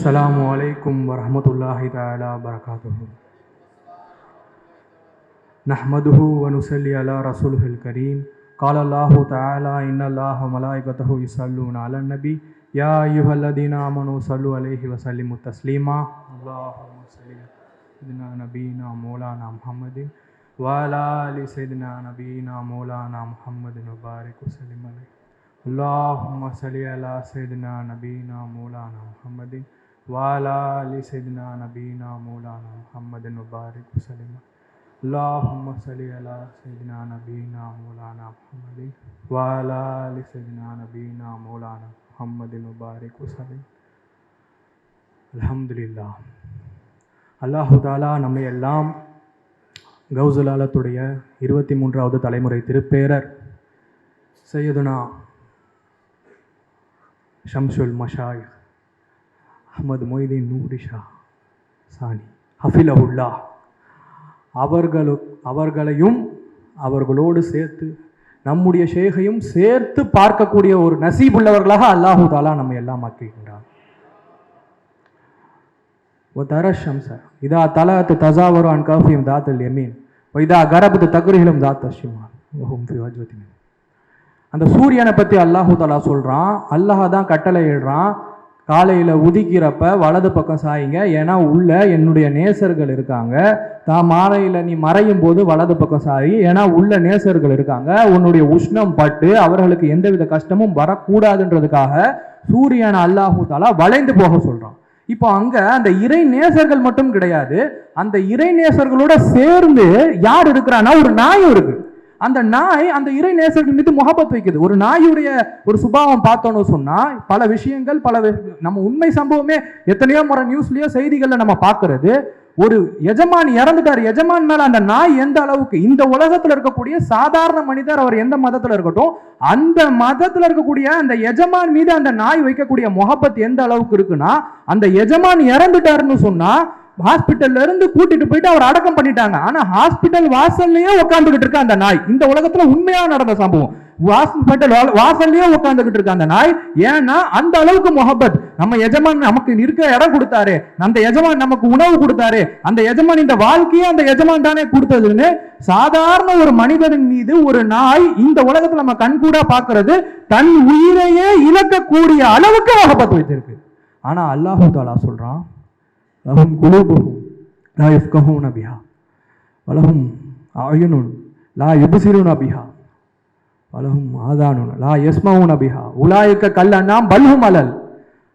السلام عليكم ورحمة الله تعالى وبركاته نحمده ونصلي على رسوله الكريم قال الله تعالى إن الله وملائكته يصلون على النبي يا أيها الذين آمنوا صلوا عليه وسلموا تسليما اللهم صل على سيدنا نبينا مولانا محمد وعلى آل سيدنا نبينا مولانا محمد وبارك وسلم عليه اللهم صل على سيدنا نبينا مولانا محمد வாலா அலி சைதினா நபீனா மூலானா முகமது முபாரிக் வசலிமா அல்லாஹும் சலி அலா சைதினா நபீனா மூலானா முகமது வாலா அலி சைதினா நபீனா மூலானா முகமது முபாரிக் வசலிம் அலமதுல்லா அல்லாஹு தாலா நம்மை எல்லாம் கௌசலாலத்துடைய இருபத்தி மூன்றாவது தலைமுறை திருப்பேரர் செய்யதுனா ஷம்ஷுல் மஷாய் அஹமது மொய்தீன் நூரிஷா சாணி அஃபிலவுல்லா அவர்களு அவர்களையும் அவர்களோடு சேர்த்து நம்முடைய ஷேகையும் சேர்த்து பார்க்கக்கூடிய ஒரு நசீப் உள்ளவர்களாக அல்லாஹு தாலா நம்ம எல்லாம் ஆக்கிக்கின்றார் தரஷம் சார் இதா தலாத்து தசாவரு அன் கஃபியும் தாத்தல் எமீன் இதா கரபத்து தகுரிகளும் தாத் அஷிமான் ஓஹும் அந்த சூரியனை பற்றி அல்லாஹு தாலா சொல்கிறான் அல்லாஹ் தான் கட்டளை எழுறான் காலையில் உதிக்கிறப்ப வலது பக்கம் சாயுங்க. ஏன்னா உள்ள என்னுடைய நேசர்கள் இருக்காங்க. தான் மாலையில் நீ மறையும் போது வலது பக்கம் சாயி. ஏன்னா உள்ள நேசர்கள் இருக்காங்க. உன்னுடைய உஷ்ணம் பட்டு அவர்களுக்கு எந்தவித கஷ்டமும் வரக்கூடாதுன்றதுக்காக சூரியன் அல்லாஹு தாலா வளைந்து போக சொல்கிறான் இப்போ அங்கே அந்த இறை நேசர்கள் மட்டும் கிடையாது. அந்த இறை நேசர்களோட சேர்ந்து யார் இருக்கிறான்னா ஒரு நாயும் இருக்குது அந்த நாய் அந்த இறை நேசர்கள் மீது முகப்பத் வைக்குது ஒரு நாயுடைய ஒரு சுபாவம் பார்த்தோன்னு சொன்னா பல விஷயங்கள் பல நம்ம உண்மை சம்பவமே எத்தனையோ முறை நியூஸ்லயோ செய்திகள்ல நம்ம பார்க்கறது. ஒரு எஜமான் இறந்துட்டார். எஜமான் மேல அந்த நாய் எந்த அளவுக்கு இந்த உலகத்துல இருக்கக்கூடிய சாதாரண மனிதர் அவர் எந்த மதத்துல இருக்கட்டும் அந்த மதத்துல இருக்கக்கூடிய அந்த எஜமான் மீது அந்த நாய் வைக்கக்கூடிய முகப்பத் எந்த அளவுக்கு இருக்குன்னா அந்த எஜமான் இறந்துட்டாருன்னு சொன்னா ஹாஸ்பிட்டல்ல இருந்து கூட்டிட்டு போயிட்டு அவர் அடக்கம் பண்ணிட்டாங்க. ஆனா ஹாஸ்பிட்டல் வாசல்லையே உட்காந்துக்கிட்டு இருக்க அந்த நாய். இந்த உலகத்துல உண்மையா நடந்த சம்பவம். ஹாஸ்பிட்டல் வாசல்லையே உட்காந்துக்கிட்டு இருக்க அந்த நாய். ஏன்னா அந்த அளவுக்கு முகப்பத். நம்ம எஜமான் நமக்கு இருக்க இடம் கொடுத்தாரு. அந்த எஜமான் நமக்கு உணவு கொடுத்தாரு. அந்த எஜமான் இந்த வாழ்க்கையே அந்த எஜமான் தானே கொடுத்ததுன்னு சாதாரண ஒரு மனிதனின் மீது ஒரு நாய் இந்த உலகத்துல நம்ம கண்கூடா பாக்குறது தன் உயிரையே இழக்கக்கூடிய அளவுக்கு முகப்பத் வைத்திருக்கு. ஆனா அல்லாஹு தாலா சொல்றான் லஹும் குலூபுஹும் லா யஃப்கஹூன பிஹா வலஹும் அயுனுன் லா யுபசிருன பிஹா வலஹும் ஆதானுன் லா யஸ்மவுன பிஹா உலாயிக்க கல்லன்னா பல்ஹும் அலல்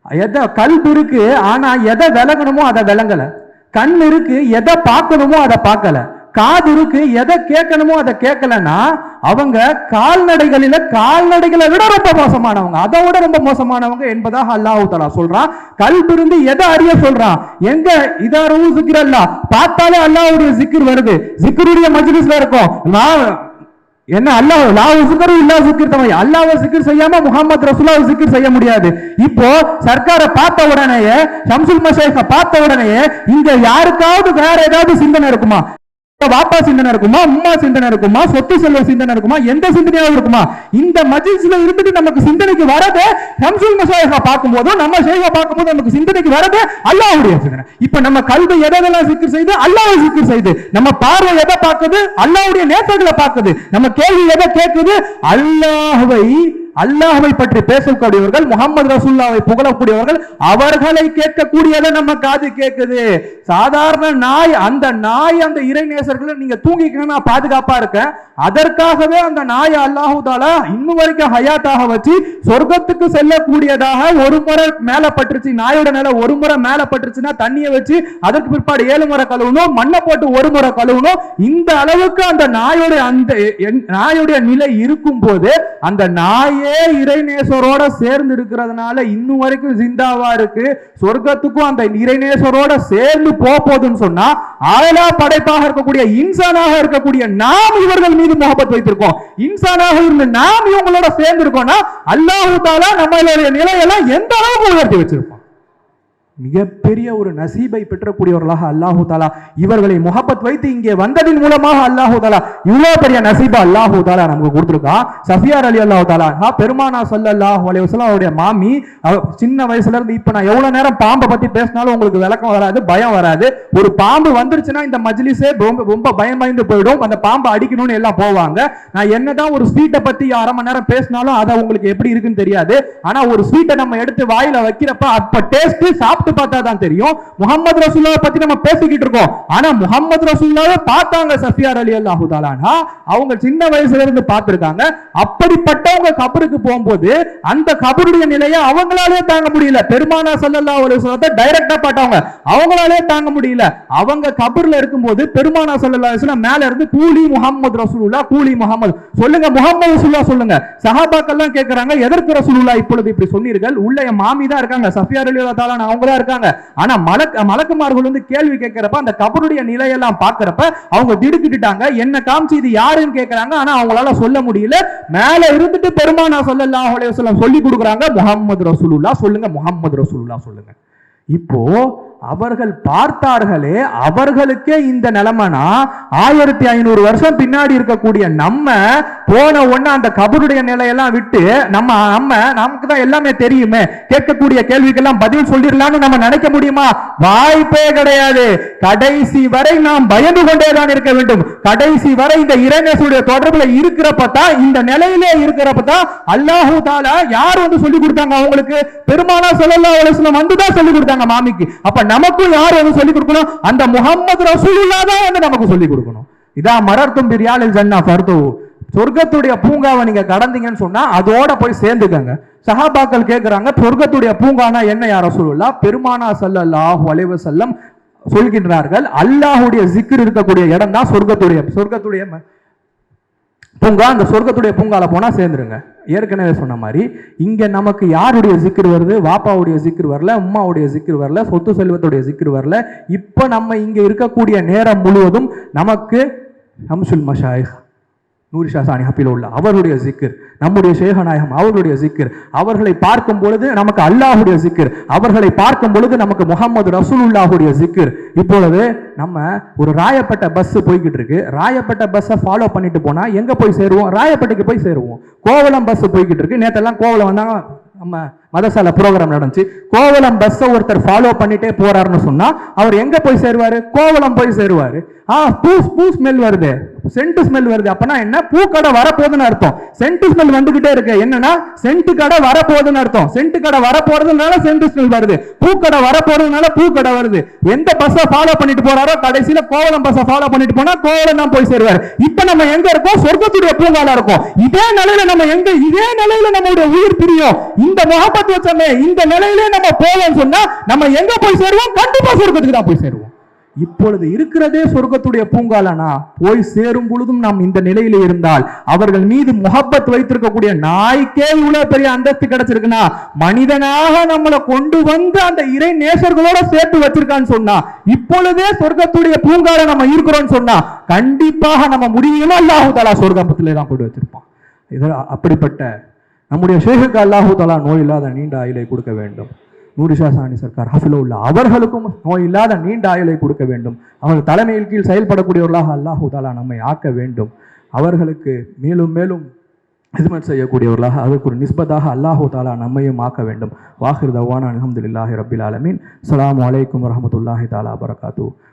எதை கல்பு இருக்கு ஆனா எதை விளங்கணுமோ அதை விளங்கல. கண் இருக்கு எதை பார்க்கணுமோ அதை பார்க்கல. காது இருக்கு எதை கேட்கணுமோ அதை கேட்கலன்னா அவங்க கால்நடைகளில கால்நடைகளை விட ரொம்ப மோசமானவங்க. அதை விட ரொம்ப மோசமானவங்க என்பதாக அல்லாஹ் தலா சொல்றான் கல்பிருந்து எதை அறிய சொல்றான் எங்க? இதாரவும் சிக்கிறல்லா பார்த்தாலே அல்லாஹ்வுடைய சிக்கர் வருது. சிக்கருடைய மஜ்லிஸ்ல இருக்கும். நான் என்ன அல்லாஹ் லாவு சிக்கரும் இல்லா சிக்கர் தமை அல்லாஹ் சிக்கர் செய்யாம முகமது ரசூலாவை சிக்கர் செய்ய முடியாது. இப்போ சர்க்காரை பார்த்த உடனேயே ஷம்சுல் மஷேக பார்த்த உடனேயே இங்க யாருக்காவது வேற ஏதாவது சிந்தனை இருக்குமா? வாப்பா சிந்தனை இருக்குமா? அம்மா சிந்தனை இருக்குமா? சொத்து செல்வ சிந்தனை இருக்குமா? எந்த சிந்தனையாவது இருக்குமா? இந்த மஜிஸ்ல இருந்துட்டு நமக்கு சிந்தனைக்கு வரது ஷம்சுல் மஷேகா பார்க்கும்போதும் நம்ம ஷேகா பார்க்கும்போது நமக்கு சிந்தனைக்கு வரது அல்லாஹுடைய சிந்தனை. இப்ப நம்ம கல்வி எதெல்லாம் சிக்கர் செய்து அல்லாஹ் சிக்கர் செய்து நம்ம பார்வை எதை பார்க்குது? அல்லாஹ்வுடைய நேசர்களை பார்க்குது. நம்ம கேள்வி எதை கேட்குது? அல்லாஹுவை அல்லாஹை பற்றி பேசக்கூடியவர்கள் முகமது ரசூல்லாவை புகழக்கூடியவர்கள் அவர்களை கேட்கக்கூடியதை நம்ம காது கேட்குது. சாதாரண நாய் அந்த நாய் அந்த இறை நேசர்களை நீங்க தூங்கிக்கணும் நான் பாதுகாப்பா இருக்கேன். அதற்காகவே அந்த நாய் அல்லாஹு தாலா இன்னும் வரைக்கும் ஹயாத்தாக வச்சு சொர்க்கத்துக்கு செல்லக்கூடியதாக ஒரு முறை மேல பட்டுருச்சு நாயோட நிலை ஒரு முறை மேல பட்டுருச்சுன்னா தண்ணியை வச்சு அதற்கு பிற்பாடு ஏழு முறை கழுவணும் மண்ணை போட்டு ஒரு முறை கழுவணும். இந்த அளவுக்கு அந்த நாயோட அந்த என்- நாயுடைய நிலை இருக்கும் போது அந்த நாயே இறைநேசரோட சேர்ந்து இருக்கிறதுனால இன்னும் வரைக்கும் ஜிந்தாவா இருக்கு. சொர்க்கத்துக்கும் அந்த இறைநேசரோட சேர்ந்து போக போகுதுன்னு சொன்னா ஆயலா படைப்பாக இருக்கக்கூடிய இன்சானாக இருக்கக்கூடிய நாம் இவர்கள் மீது முகப்பத் வைத்திருக்கோம். இன்சானாக இருந்த நாம் இவங்களோட சேர்ந்து இருக்கோம்னா அல்லாஹு தாலா நம்மளுடைய நிலையெல்லாம் எந்த அளவுக்கு உயர்த்தி வச்சிருப்போம் மிகப்பெரிய ஒரு நசீபை பெற்றக்கூடியவர்களாக அல்லாஹு தாலா இவர்களை முகப்பத் வைத்து இங்கே வந்ததின் மூலமாக அல்லாஹு தாலா இவ்வளவு பெரிய நசீபா அல்லாஹு தாலா நமக்கு கொடுத்துருக்கான் சஃபியார் அலி அல்லாஹு தாலா ஆ, பெருமானா சல்லல்லாஹு அலைஹி வஸல்லம் அவருடைய மாமி சின்ன வயசுல இருந்து இப்ப நான் எவ்வளவு நேரம் பாம்பை பத்தி பேசினாலும் உங்களுக்கு விளக்கம் வராது பயம் வராது. ஒரு பாம்பு வந்துருச்சுன்னா இந்த மஜ்லிஸே ரொம்ப ரொம்ப பயம் பயந்து போயிடும். அந்த பாம்பை அடிக்கணும்னு எல்லாம் போவாங்க. நான் என்னதான் ஒரு ஸ்வீட்டை பத்தி அரை மணி நேரம் பேசினாலும் அதை உங்களுக்கு எப்படி இருக்குன்னு தெரியாது. ஆனா ஒரு ஸ்வீட்டை நம்ம எடுத்து வாயில வைக்கிறப்ப அப்ப டேஸ்ட் சாப்பிட்டு பார்த்தா தான் தெரியும். முகமது ரசூல்லாவை பத்தி நம்ம பேசிக்கிட்டு இருக்கோம். ஆனா முகமது ரசூல்லாவை பார்த்தாங்க சஃபியார் அலி அல்லாஹு தாலானா அவங்க சின்ன வயசுல இருந்து பார்த்திருக்காங்க. அப்படிப்பட்ட கேட்டவங்க கபருக்கு போகும்போது அந்த கபருடைய நிலையை அவங்களாலே தாங்க முடியல. பெருமானா சல்லல்லா அலி சொல்லத்தை டைரக்டா பார்த்தவங்க. அவங்களாலே தாங்க முடியல. அவங்க கபர்ல இருக்கும்போது பெருமானா சல்லல்லா அலைஹி வஸல்லம் மேல இருந்து கூலி முகமது ரசூலுல்லா கூலி முகமது சொல்லுங்க முகமது ரசூல்லா சொல்லுங்க. சஹாபாக்கள்லாம் கேட்கறாங்க எதற்கு ரசூலுல்லா இப்பொழுது இப்படி சொன்னீர்கள்? உள்ள என் மாமி தான் இருக்காங்க சஃபியார் அலி தாலான் அவங்க தான் இருக்காங்க. ஆனா மலக் மலக்குமார்கள் வந்து கேள்வி கேட்கிறப்ப அந்த கபருடைய நிலையெல்லாம் பார்க்கறப்ப அவங்க திடுக்கிட்டுட்டாங்க. என்ன காமிச்சு இது யாருன்னு கேட்கறாங்க ஆனா அவங்களால சொல்ல முடியல. மேல இருந்து இருந்துட்டு பெருமானா சொல்லலாம் சொல்லி கொடுக்குறாங்க முகமது ரசூலுல்லா சொல்லுங்க முகமது ரசூலுல்லா சொல்லுங்க. இப்போ அவர்கள் பார்த்தார்களே அவர்களுக்கே இந்த நிலைமைனா ஆயிரத்தி ஐநூறு வருஷம் பின்னாடி இருக்கக்கூடிய நம்ம போன ஒன்னு அந்த கபருடைய நிலையெல்லாம் விட்டு நம்ம நம்ம நமக்கு தான் எல்லாமே தெரியுமே. கேட்கக்கூடிய கேள்விக்கெல்லாம் பதில் சொல்லிடலாம்னு நம்ம நினைக்க முடியுமா? வாய்ப்பே கிடையாது. கடைசி வரை நாம் பயந்து கொண்டே தான் இருக்க வேண்டும். கடைசி வரை இந்த இறைநேசுடைய தொடர்புல இருக்கிறப்ப தான் இந்த நிலையிலே இருக்கிறப்ப தான் அல்லாஹூ தாலா யார் வந்து சொல்லி கொடுத்தாங்க அவங்களுக்கு? பெருமானா ஸல்லல்லாஹு அலைஹி வந்து தான் சொல்லி கொடுத்தாங்க மாமிக்கு. அப்ப நமக்கும் யார் வந்து சொல்லி கொடுக்கணும்? அந்த முகமது ரசூல்லா தான் வந்து நமக்கு சொல்லிக் கொடுக்கணும். இதா மரர்த்தும் பிரியாளில் ஜன்னா ஃபர்து. சொர்க்கத்துடைய பூங்காவை நீங்க கடந்தீங்கன்னு சொன்னா அதோட போய் சேர்ந்துக்கங்க. சஹாபாக்கள் கேட்கிறாங்க சொர்க்கத்துடைய பூங்கானா என்ன யார சொல்லலாம் பெருமானா ஸல்லல்லாஹு அலைவ செல்லம் சொல்கின்றார்கள் அல்லாஹுடைய சிக்கர் இருக்கக்கூடிய இடம் தான் சொர்க்கத்துடைய சொர்க்கத்துடைய பூங்கா. அந்த சொர்க்கத்துடைய பூங்கால போனா சேர்ந்துருங்க. ஏற்கனவே சொன்ன மாதிரி இங்கே நமக்கு யாருடைய சிக்கர் வருது? வாப்பாவுடைய சிக்கர் வரல உம்மாவுடைய சிக்கர் வரல சொத்து செல்வத்துடைய சிக்கர் வரல. இப்போ நம்ம இங்கே இருக்கக்கூடிய நேரம் முழுவதும் நமக்கு ஹம்சுல் மஷாயிஹ். நூரி ஷாசானி ஹப்பில் உள்ள அவருடைய சிக்கர் நம்முடைய ஷேகநாயகம் அவருடைய சிக்கர். அவர்களை பார்க்கும் பொழுது நமக்கு அல்லாஹுடைய சிக்கர் அவர்களை பார்க்கும் பொழுது நமக்கு முகமது ரசூலுல்லாஹுடைய சிக்கர். இப்பொழுது நம்ம ஒரு ராயப்பட்ட பஸ் போய்கிட்டு இருக்கு. ராயப்பட்ட பஸ்ஸை ஃபாலோ பண்ணிட்டு போனா எங்க போய் சேருவோம்? ராயப்பட்டைக்கு போய் சேருவோம். கோவலம் பஸ் போய்கிட்டு இருக்கு. நேற்றெல்லாம் கோவலம் வந்தாங்க நம்ம மதசால ப்ரோக்ராம் நடந்துச்சு. கோவலம் பஸ்ஸை ஒருத்தர் ஃபாலோ பண்ணிட்டே போறாருன்னு சொன்னா அவர் எங்க போய் சேருவாரு? கோவலம் போய் சேருவாரு. ஆ பூ பூ ஸ்மெல் வருது. சென்ட் ஸ்மெல் வருது. அப்பனா என்ன? பூ கடை வரப்போகுதுன்னு அர்த்தம். சென்ட் ஸ்மெல் வந்துகிட்டே இருக்கு. என்னன்னா சென்ட் கடை வரப்போகுதுன்னு அர்த்தம். சென்ட் கடை வரப்போறதுனால சென்ட் ஸ்மெல் வருது. பூ கடை வரப்போறதுனால பூ கடை வருது. எந்த பஸ்ஸை ஃபாலோ பண்ணிட்டு போறாரோ கடைசியில கோவலம் பஸ்ஸை ஃபாலோ பண்ணிட்டு போனா கோவலம் தான் போய் சேருவார். இப்ப நம்ம எங்க இருக்கோம்? சொர்க்கத்துடைய பூங்கால இருக்கும். இதே நிலையில நம்ம எங்க இதே நிலையில நம்மளுடைய உயிர் பிரியும். இந்த முகப்பத்து வச்சோமே இந்த நிலையிலே நம்ம போவோம்னு சொன்னா நம்ம எங்க போய் சேருவோம்? கண்டிப்பா சொர்க்கத்துக்கு தான் போய் சேருவோம். இப்பொழுது இருக்கிறதே சொர்க்கத்துடைய பூங்காலனா? போய் சேரும் பொழுதும் நாம் இந்த நிலையில இருந்தால் அவர்கள் மீது முகப்பத் வைத்திருக்கக்கூடிய நாய்க்கே இவ்வளவு பெரிய அந்தஸ்து கிடைச்சிருக்குன்னா மனிதனாக நம்மளை கொண்டு வந்து அந்த இறை நேசர்களோட சேர்த்து வச்சிருக்கான்னு சொன்னா இப்பொழுதே சொர்க்கத்துடைய பூங்கால நம்ம இருக்கிறோம்னு சொன்னா கண்டிப்பாக நம்ம முடியுமா அல்லாஹு தாலா சொர்க்கத்திலே தான் கொண்டு வச்சிருப்பான். இது அப்படிப்பட்ட நம்முடைய ஷேகுக்கு அல்லாஹு தாலா நோய் இல்லாத நீண்ட ஆயிலை கொடுக்க வேண்டும். நூரிஷா சாணி சர்க்கார் ஹஃபிலோ உள்ள அவர்களுக்கும் நோய் இல்லாத நீண்ட ஆயுளை கொடுக்க வேண்டும். அவர்கள் தலைமையில் கீழ் செயல்படக்கூடியவர்களாக அல்லாஹூதாலா நம்மை ஆக்க வேண்டும். அவர்களுக்கு மேலும் மேலும் ஹிஸ்மத் செய்யக்கூடியவர்களாக அதற்கு ஒரு நிஸ்பதாக அல்லாஹு தாலா நம்மையும் ஆக்க வேண்டும். வாஹிர் தவானா அலமதுல்லாஹி ரபில் ஆலமீன். அலாம் வலைக்கம் வரமத்துல்லாஹி தாலா பரகாத்து